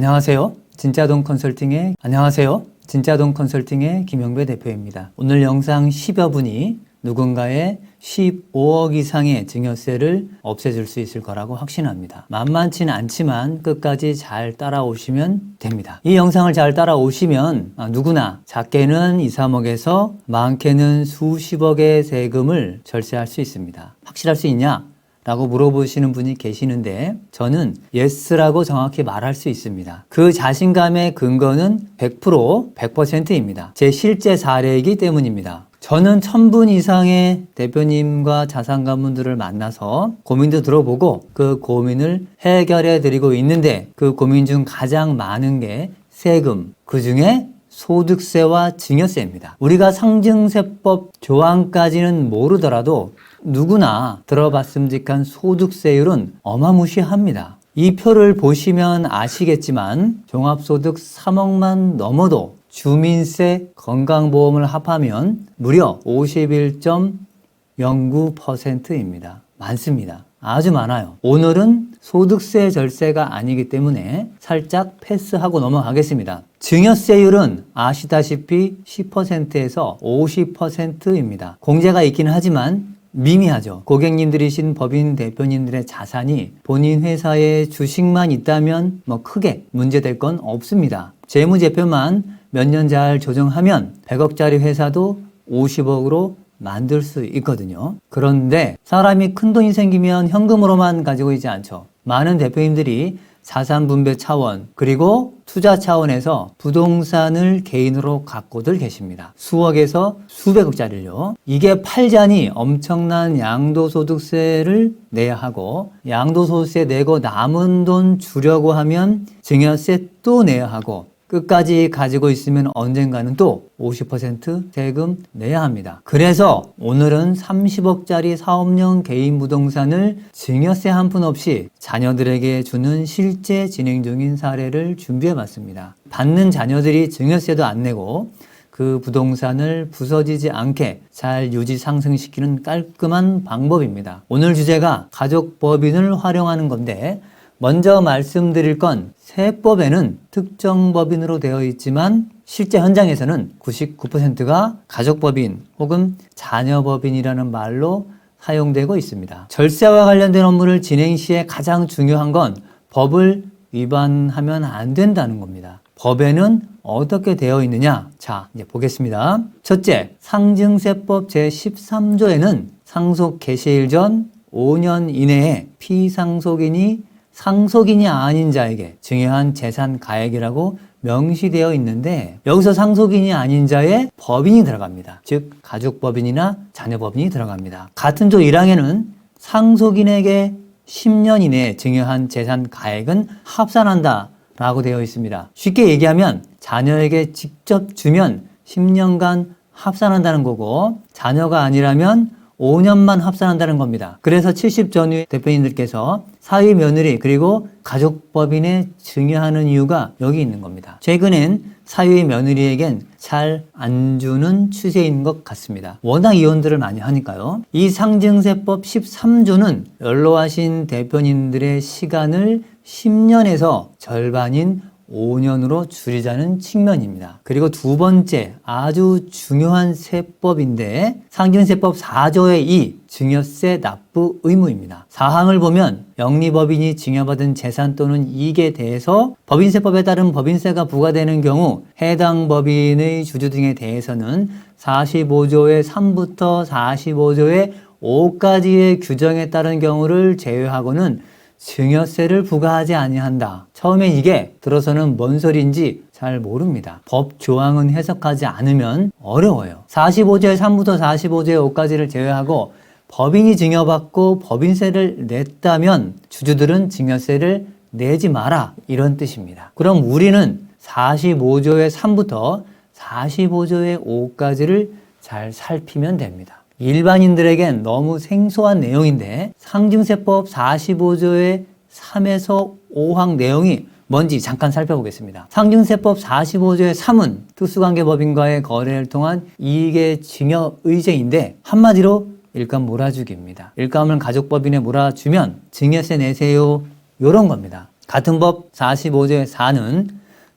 안녕하세요. 진짜돈 컨설팅의 안녕하세요. 진짜돈 컨설팅의 김영배 대표입니다. 오늘 영상 10여 분이 누군가의 15억 이상의 증여세를 없애줄 수 있을 거라고 확신합니다. 만만치는 않지만 끝까지 잘 따라오시면 됩니다. 이 영상을 잘 따라오시면 아, 누구나 작게는 2, 3억에서 많게는 수십억의 세금을 절세할 수 있습니다. 확실할 수 있냐? 라고 물어보시는 분이 계시는데 저는 예스라고 정확히 말할 수 있습니다. 그 자신감의 근거는 100% 100%입니다. 제 실제 사례이기 때문입니다. 저는 천분 이상의 대표님과 자산가분들을 만나서 고민도 들어보고 그 고민을 해결해 드리고 있는데 그 고민 중 가장 많은 게 세금, 그 중에 소득세와 증여세입니다. 우리가 상증세법 조항까지는 모르더라도 누구나 들어봤음직한 소득세율은 어마무시합니다. 이 표를 보시면 아시겠지만 종합소득 3억만 넘어도 주민세, 건강보험을 합하면 무려 51.09%입니다. 많습니다. 아주 많아요. 오늘은 소득세 절세가 아니기 때문에 살짝 패스하고 넘어가겠습니다. 증여세율은 아시다시피 10%에서 50%입니다. 공제가 있긴 하지만 미미하죠. 고객님들이신 법인 대표님들의 자산이 본인 회사의 주식만 있다면 뭐 크게 문제될 건 없습니다. 재무제표만 몇 년 잘 조정하면 100억짜리 회사도 50억으로 만들 수 있거든요. 그런데 사람이 큰 돈이 생기면 현금으로만 가지고 있지 않죠. 많은 대표님들이 자산 분배 차원 그리고 투자 차원에서 부동산을 개인으로 갖고들 계십니다. 수억에서 수백억짜리를요. 이게 팔자니 엄청난 양도소득세를 내야 하고 양도소득세 내고 남은 돈 주려고 하면 증여세 또 내야 하고 끝까지 가지고 있으면 언젠가는 또 50% 세금 내야 합니다. 그래서 오늘은 30억짜리 사업용 개인 부동산을 증여세 한 푼 없이 자녀들에게 주는 실제 진행 중인 사례를 준비해 봤습니다. 받는 자녀들이 증여세도 안 내고 그 부동산을 부서지지 않게 잘 유지 상승시키는 깔끔한 방법입니다. 오늘 주제가 가족 법인을 활용하는 건데 먼저 말씀드릴 건 세법에는 특정 법인으로 되어 있지만 실제 현장에서는 99%가 가족법인 혹은 자녀법인이라는 말로 사용되고 있습니다. 절세와 관련된 업무를 진행 시에 가장 중요한 건 법을 위반하면 안 된다는 겁니다. 법에는 어떻게 되어 있느냐? 자, 이제 보겠습니다. 첫째, 상증세법 제13조에는 상속 개시일 전 5년 이내에 피상속인이 상속인이 아닌 자에게 증여한 재산 가액이라고 명시되어 있는데 여기서 상속인이 아닌 자의 법인이 들어갑니다. 즉 가족법인이나 자녀법인이 들어갑니다. 같은 조 1항에는 상속인에게 10년 이내에 증여한 재산 가액은 합산한다 라고 되어 있습니다. 쉽게 얘기하면 자녀에게 직접 주면 10년간 합산한다는 거고 자녀가 아니라면 5년만 합산한다는 겁니다. 그래서 70 전후 대표님들께서 사위 며느리 그리고 가족법인에 증여하는 이유가 여기 있는 겁니다. 최근엔 사위 며느리에겐 잘 안 주는 추세인 것 같습니다. 워낙 이혼들을 많이 하니까요. 이 상증세법 13조는 연로하신 대표님들의 시간을 10년에서 절반인 5년으로 줄이자는 측면입니다. 그리고 두 번째 아주 중요한 세법인데 상증세법 4조의 2 증여세 납부 의무입니다. 사항을 보면 영리법인이 증여받은 재산 또는 이익에 대해서 법인세법에 따른 법인세가 부과되는 경우 해당 법인의 주주 등에 대해서는 45조의 3부터 45조의 5까지의 규정에 따른 경우를 제외하고는 증여세를 부과하지 아니한다. 처음에 이게 들어서는 뭔 소리인지 잘 모릅니다. 법 조항은 해석하지 않으면 어려워요. 45조의 3부터 45조의 5까지를 제외하고 법인이 증여받고 법인세를 냈다면 주주들은 증여세를 내지 마라 이런 뜻입니다. 그럼 우리는 45조의 3부터 45조의 5까지를 잘 살피면 됩니다. 일반인들에겐 너무 생소한 내용인데 상증세법 45조의 3에서 5항 내용이 뭔지 잠깐 살펴보겠습니다. 상증세법 45조의 3은 특수관계법인과의 거래를 통한 이익의 증여 의제인데 한마디로 일감 몰아주기입니다. 일감을 가족법인에 몰아주면 증여세 내세요 요런 겁니다. 같은 법 45조 4는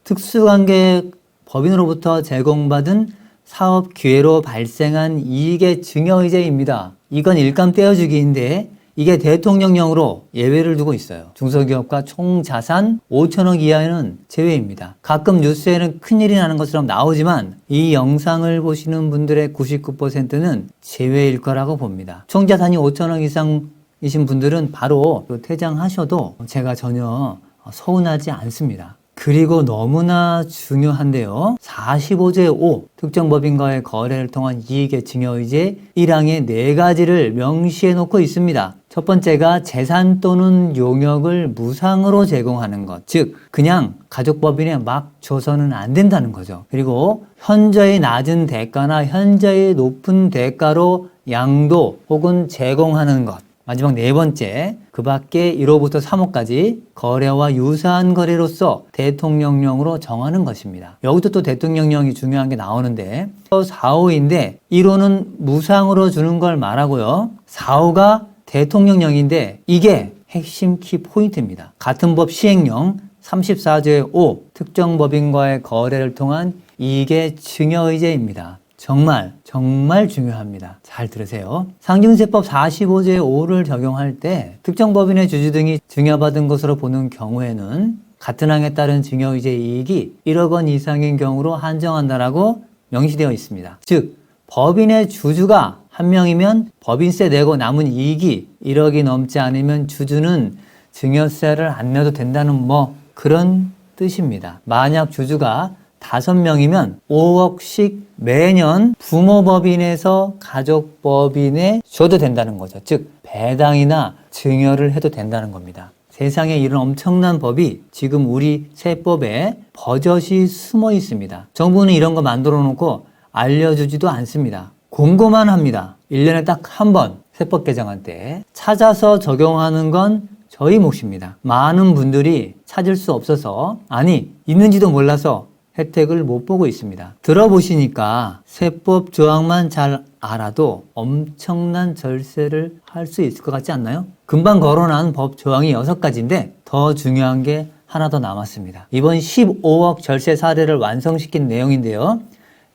특수관계 법인으로부터 제공받은 사업 기회로 발생한 이익의 증여의제입니다. 이건 일감 떼어주기인데 이게 대통령령으로 예외를 두고 있어요. 중소기업과 총 자산 5천억 이하에는 제외입니다. 가끔 뉴스에는 큰일이 나는 것처럼 나오지만 이 영상을 보시는 분들의 99%는 제외일 거라고 봅니다. 총 자산이 5천억 이상이신 분들은 바로 퇴장하셔도 제가 전혀 서운하지 않습니다. 그리고 너무나 중요한데요. 45제 5 특정 법인과의 거래를 통한 이익의 증여의제 1항에 네 가지를 명시해 놓고 있습니다. 첫 번째가 재산 또는 용역을 무상으로 제공하는 것. 즉, 그냥 가족법인에 막 줘서는 안 된다는 거죠. 그리고 현저히 낮은 대가나 현저히 높은 대가로 양도 혹은 제공하는 것. 마지막 네 번째, 그 밖에 1호부터 3호까지 거래와 유사한 거래로서 대통령령으로 정하는 것입니다. 여기도 또 대통령령이 중요한 게 나오는데 4호인데 1호는 무상으로 주는 걸 말하고요. 4호가 대통령령인데 이게 핵심 키 포인트입니다. 같은 법 시행령 34조의 5 특정 법인과의 거래를 통한 이익의 증여의제입니다. 정말 정말 중요합니다. 잘 들으세요. 상증세법 45조의 5를 적용할 때 특정 법인의 주주 등이 증여받은 것으로 보는 경우에는 같은 항에 따른 증여의제 이익이 1억 원 이상인 경우로 한정한다라고 명시되어 있습니다. 즉 법인의 주주가 한 명이면 법인세 내고 남은 이익이 1억이 넘지 않으면 주주는 증여세를 안 내도 된다는 뭐 그런 뜻입니다. 만약 주주가 다섯 명이면 5억씩 매년 부모법인에서 가족법인에 줘도 된다는 거죠. 즉, 배당이나 증여를 해도 된다는 겁니다. 세상에 이런 엄청난 법이 지금 우리 세법에 버젓이 숨어 있습니다. 정부는 이런 거 만들어 놓고 알려주지도 않습니다. 공고만 합니다. 1년에 딱 한 번 세법 개정할 때 찾아서 적용하는 건 저희 몫입니다. 많은 분들이 찾을 수 없어서 아니 있는지도 몰라서 혜택을 못 보고 있습니다. 들어보시니까 세법 조항만 잘 알아도 엄청난 절세를 할 수 있을 것 같지 않나요? 금방 거론한 법 조항이 6가지인데 더 중요한 게 하나 더 남았습니다. 이번 15억 절세 사례를 완성시킨 내용인데요.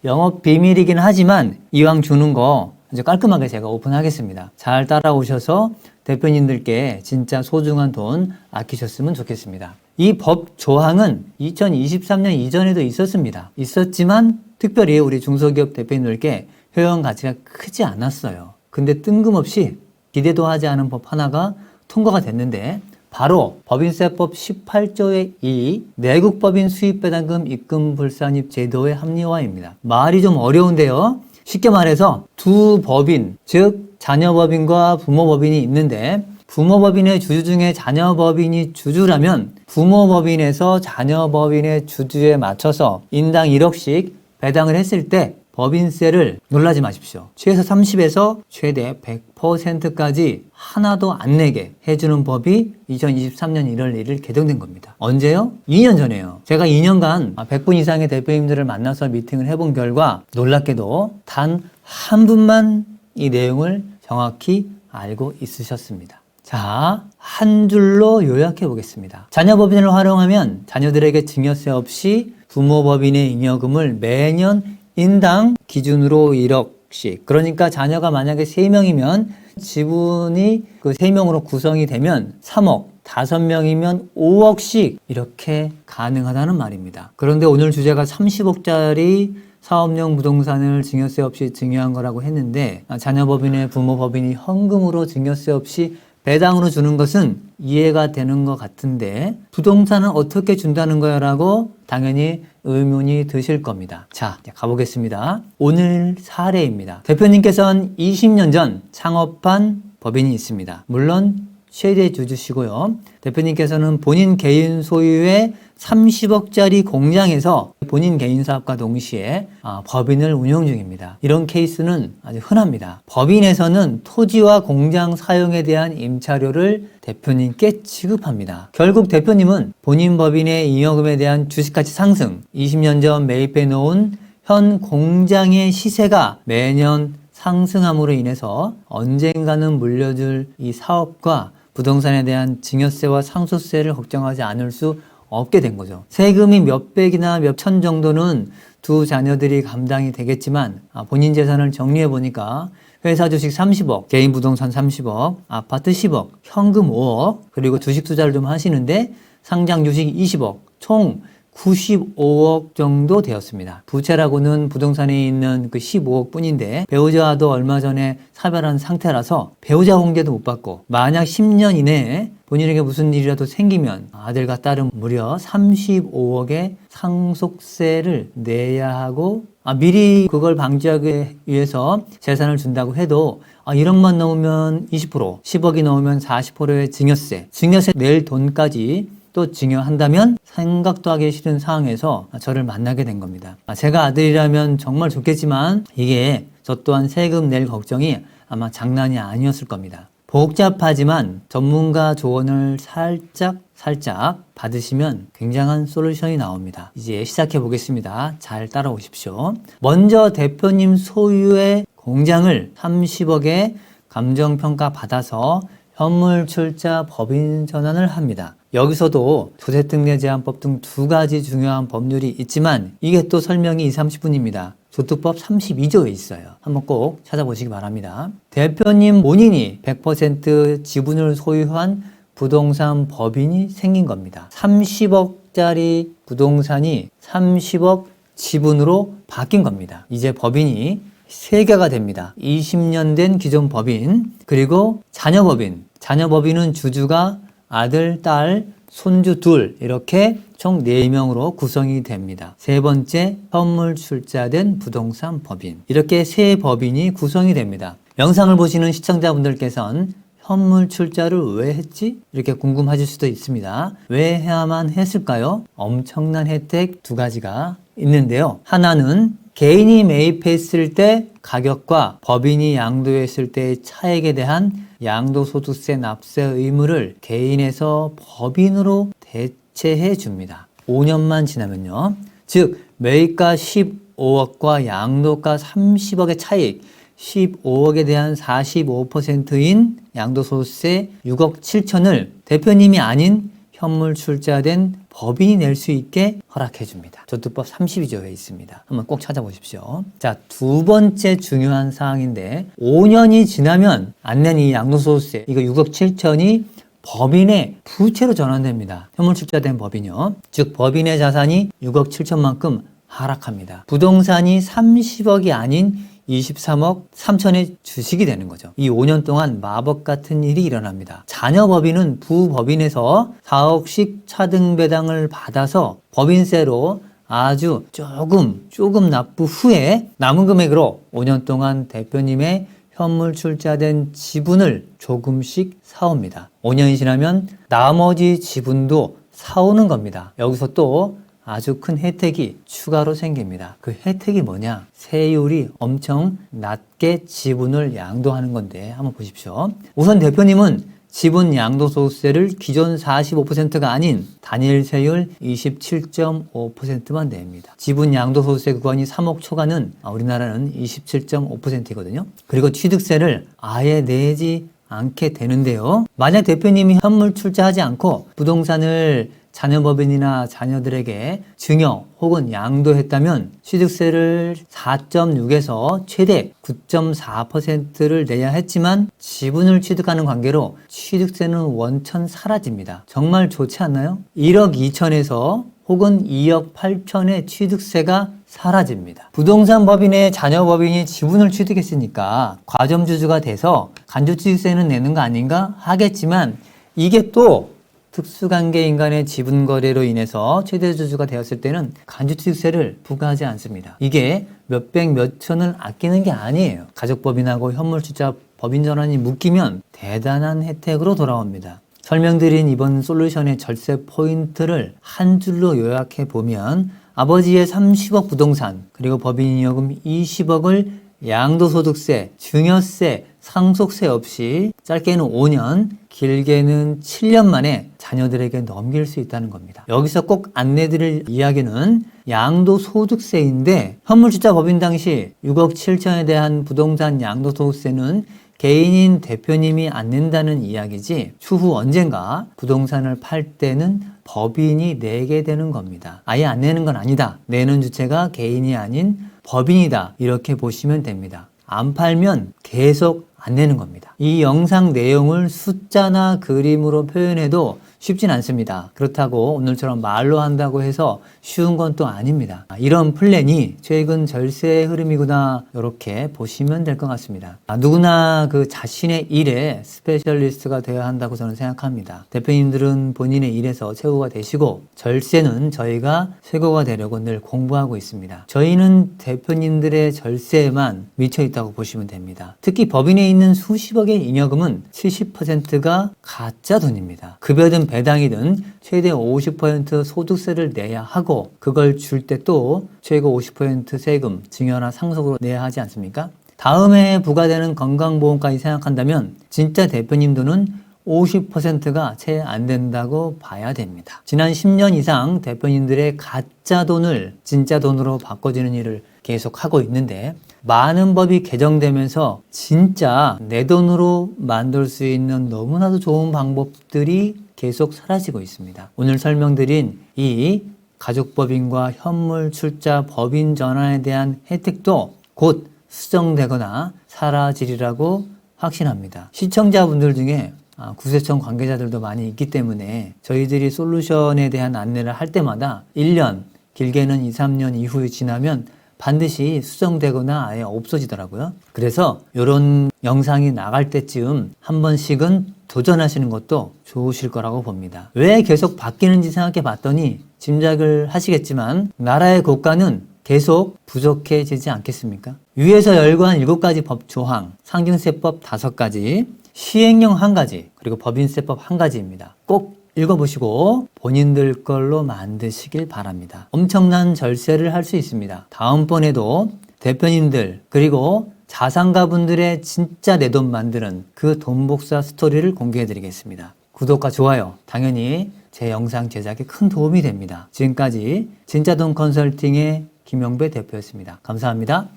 영업 비밀이긴 하지만 이왕 주는 거 이제 깔끔하게 제가 오픈하겠습니다. 잘 따라오셔서 대표님들께 진짜 소중한 돈 아끼셨으면 좋겠습니다. 이 법 조항은 2023년 이전에도 있었습니다. 있었지만 특별히 우리 중소기업 대표님들께 효용 가치가 크지 않았어요. 근데 뜬금없이 기대도 하지 않은 법 하나가 통과가 됐는데 바로 법인세법 18조의 2 내국법인 수입배당금 입금 불산입 제도의 합리화입니다. 말이 좀 어려운데요. 쉽게 말해서 두 법인, 즉 자녀법인과 부모법인이 있는데 부모 법인의 주주 중에 자녀 법인이 주주라면 부모 법인에서 자녀 법인의 주주에 맞춰서 인당 1억씩 배당을 했을 때 법인세를 놀라지 마십시오. 최소 30에서 최대 100%까지 하나도 안 내게 해주는 법이 2023년 1월 1일 개정된 겁니다. 언제요? 2년 전에요. 제가 2년간 100분 이상의 대표님들을 만나서 미팅을 해본 결과 놀랍게도 단 한 분만 이 내용을 정확히 알고 있으셨습니다. 자, 한 줄로 요약해 보겠습니다. 자녀 법인을 활용하면 자녀들에게 증여세 없이 부모 법인의 잉여금을 매년 인당 기준으로 1억씩. 그러니까 자녀가 만약에 3명이면 지분이 그 3명으로 구성이 되면 3억, 5명이면 5억씩 이렇게 가능하다는 말입니다. 그런데 오늘 주제가 30억짜리 사업용 부동산을 증여세 없이 증여한 거라고 했는데 자녀 법인의 부모 법인이 현금으로 증여세 없이 배당으로 주는 것은 이해가 되는 것 같은데 부동산은 어떻게 준다는 거야 라고 당연히 의문이 드실 겁니다. 자, 가보겠습니다. 오늘 사례입니다. 대표님께서는 20년 전 창업한 법인이 있습니다. 물론 최대 주주시고요. 대표님께서는 본인 개인 소유의 30억짜리 공장에서 본인 개인 사업과 동시에 아, 법인을 운영 중입니다. 이런 케이스는 아주 흔합니다. 법인에서는 토지와 공장 사용에 대한 임차료를 대표님께 지급합니다. 결국 대표님은 본인 법인의 잉여금에 대한 주식가치 상승, 20년 전 매입해 놓은 현 공장의 시세가 매년 상승함으로 인해서 언젠가는 물려줄 이 사업과 부동산에 대한 증여세와 상속세를 걱정하지 않을 수 없게 된 거죠. 세금이 몇백이나 몇 천 정도는 두 자녀들이 감당이 되겠지만 아, 본인 재산을 정리해 보니까 회사 주식 30억, 개인 부동산 30억, 아파트 10억, 현금 5억, 그리고 주식 투자를 좀 하시는데 상장 주식 20억, 총 95억 정도 되었습니다. 부채라고는 부동산에 있는 그 15억 뿐인데 배우자도 얼마 전에 사별한 상태라서 배우자 공개도 못 받고 만약 10년 이내에 본인에게 무슨 일이라도 생기면 아들과 딸은 무려 35억의 상속세를 내야 하고 아, 미리 그걸 방지하기 위해서 재산을 준다고 해도 아, 1억만 넘으면 20%, 10억이 넘으면 40%의 증여세, 증여세 낼 돈까지 또 증여한다면 생각도 하기 싫은 상황에서 저를 만나게 된 겁니다. 아, 제가 아들이라면 정말 좋겠지만 이게 저 또한 세금 낼 걱정이 아마 장난이 아니었을 겁니다. 복잡하지만 전문가 조언을 살짝 살짝 받으시면 굉장한 솔루션이 나옵니다. 이제 시작해 보겠습니다. 잘 따라오십시오. 먼저 대표님 소유의 공장을 30억에 감정평가 받아서 현물 출자 법인 전환을 합니다. 여기서도 조세특례 제한법 등 두 가지 중요한 법률이 있지만 이게 또 설명이 2, 30분입니다. 조특법 32조에 있어요. 한번 꼭 찾아보시기 바랍니다. 대표님 본인이 100% 지분을 소유한 부동산 법인이 생긴 겁니다. 30억짜리 부동산이 30억 지분으로 바뀐 겁니다. 이제 법인이 세 개가 됩니다. 20년 된 기존 법인, 그리고 자녀 법인. 자녀 법인은 주주가 아들, 딸, 손주 둘 이렇게 총 4명으로 구성이 됩니다. 세 번째 선물 출자된 부동산 법인 이렇게 세 법인이 구성이 됩니다. 영상을 보시는 시청자분들께서는 현물 출자를 왜 했지? 이렇게 궁금하실 수도 있습니다. 왜 해야만 했을까요? 엄청난 혜택 두 가지가 있는데요. 하나는 개인이 매입했을 때 가격과 법인이 양도했을 때의 차액에 대한 양도소득세 납세 의무를 개인에서 법인으로 대체해 줍니다. 5년만 지나면요. 즉, 매입가 15억과 양도가 30억의 차익, 15억에 대한 45%인 양도소득세 6억 7천을 대표님이 아닌 현물 출자된 법인이 낼 수 있게 허락해 줍니다. 조특법 32조에 있습니다. 한번 꼭 찾아보십시오. 자, 두 번째 중요한 사항인데 5년이 지나면 안 낸 이 양도소득세 이거 6억 7천이 법인의 부채로 전환됩니다. 현물 출자된 법인요. 즉 법인의 자산이 6억 7천만큼 하락합니다. 부동산이 30억이 아닌 23억 3천의 주식이 되는 거죠. 이 5년 동안 마법 같은 일이 일어납니다. 자녀 법인은 부 법인에서 4억씩 차등 배당을 받아서 법인세로 아주 조금 조금 납부 후에 남은 금액으로 5년 동안 대표님의 현물 출자된 지분을 조금씩 사옵니다. 5년이 지나면 나머지 지분도 사오는 겁니다. 여기서 또 아주 큰 혜택이 추가로 생깁니다. 그 혜택이 뭐냐? 세율이 엄청 낮게 지분을 양도하는 건데 한번 보십시오. 우선 대표님은 지분 양도소득세를 기존 45%가 아닌 단일 세율 27.5%만 냅니다. 지분 양도소득세 구간이 3억 초과는 우리나라는 27.5%이거든요. 그리고 취득세를 아예 내지 않게 되는데요. 만약 대표님이 현물 출자하지 않고 부동산을 자녀법인이나 자녀들에게 증여 혹은 양도했다면 취득세를 4.6에서 최대 9.4%를 내야 했지만 지분을 취득하는 관계로 취득세는 원천 사라집니다. 정말 좋지 않나요? 1억 2천에서 혹은 2억 8천의 취득세가 사라집니다. 부동산 법인의 자녀 법인이 지분을 취득했으니까 과점주주가 돼서 간접취득세는 내는 거 아닌가 하겠지만 이게 또 특수관계 인간의 지분 거래로 인해서 최대 주주가 되었을 때는 간주취득세를 부과하지 않습니다. 이게 몇백 몇천을 아끼는 게 아니에요. 가족법인하고 현물주자 법인 전환이 묶이면 대단한 혜택으로 돌아옵니다. 설명드린 이번 솔루션의 절세 포인트를 한 줄로 요약해 보면 아버지의 30억 부동산 그리고 법인이여금 20억을 양도소득세, 증여세, 상속세 없이 짧게는 5년, 길게는 7년 만에 자녀들에게 넘길 수 있다는 겁니다. 여기서 꼭 안내드릴 이야기는 양도소득세인데 현물주자 법인 당시 6억 7천에 대한 부동산 양도소득세는 개인인 대표님이 안 낸다는 이야기지 추후 언젠가 부동산을 팔 때는 법인이 내게 되는 겁니다. 아예 안 내는 건 아니다. 내는 주체가 개인이 아닌 법인이다. 이렇게 보시면 됩니다. 안 팔면 계속 안 내는 겁니다. 이 영상 내용을 숫자나 그림으로 표현해도 쉽진 않습니다. 그렇다고 오늘처럼 말로 한다고 해서 쉬운 건 또 아닙니다. 이런 플랜이 최근 절세의 흐름이구나 이렇게 보시면 될 것 같습니다. 아, 누구나 그 자신의 일에 스페셜리스트가 되어야 한다고 저는 생각합니다. 대표님들은 본인의 일에서 최고가 되시고 절세는 저희가 최고가 되려고 늘 공부하고 있습니다. 저희는 대표님들의 절세에만 미쳐 있다고 보시면 됩니다. 특히 법인에 있는 수십억의 잉여금은 70%가 가짜 돈입니다. 급여든 배당이든 최대 50% 소득세를 내야 하고 그걸 줄 때 또 최고 50% 세금, 증여나 상속으로 내야 하지 않습니까? 다음에 부과되는 건강보험까지 생각한다면 진짜 대표님 돈은 50%가 채 안 된다고 봐야 됩니다. 지난 10년 이상 대표님들의 가짜 돈을 진짜 돈으로 바꿔주는 일을 계속 하고 있는데 많은 법이 개정되면서 진짜 내 돈으로 만들 수 있는 너무나도 좋은 방법들이 계속 사라지고 있습니다. 오늘 설명드린 이 가족법인과 현물 출자 법인 전환에 대한 혜택도 곧 수정되거나 사라지리라고 확신합니다. 시청자분들 중에 아, 구세청 관계자들도 많이 있기 때문에 저희들이 솔루션에 대한 안내를 할 때마다 1년, 길게는 2, 3년 이후에 지나면 반드시 수정되거나 아예 없어지더라고요. 그래서 이런 영상이 나갈 때쯤 한 번씩은 도전하시는 것도 좋으실 거라고 봅니다. 왜 계속 바뀌는지 생각해 봤더니 짐작을 하시겠지만 나라의 국가는 계속 부족해지지 않겠습니까? 위에서 열거한 7가지 법 조항, 상증세법 5가지, 시행령 1가지, 그리고 법인세법 1가지입니다. 꼭 읽어보시고 본인들 걸로 만드시길 바랍니다. 엄청난 절세를 할 수 있습니다. 다음번에도 대표님들 그리고 자산가분들의 진짜 내 돈 만드는 그 돈복사 스토리를 공개해 드리겠습니다. 구독과 좋아요 당연히 제 영상 제작에 큰 도움이 됩니다. 지금까지 진짜 돈 컨설팅의 김영배 대표였습니다. 감사합니다.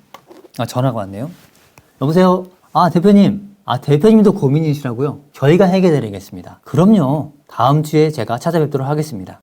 아, 전화가 왔네요. 여보세요? 아, 대표님. 아, 대표님도 고민이시라고요? 저희가 해결해 드리겠습니다. 그럼요. 다음 주에 제가 찾아뵙도록 하겠습니다.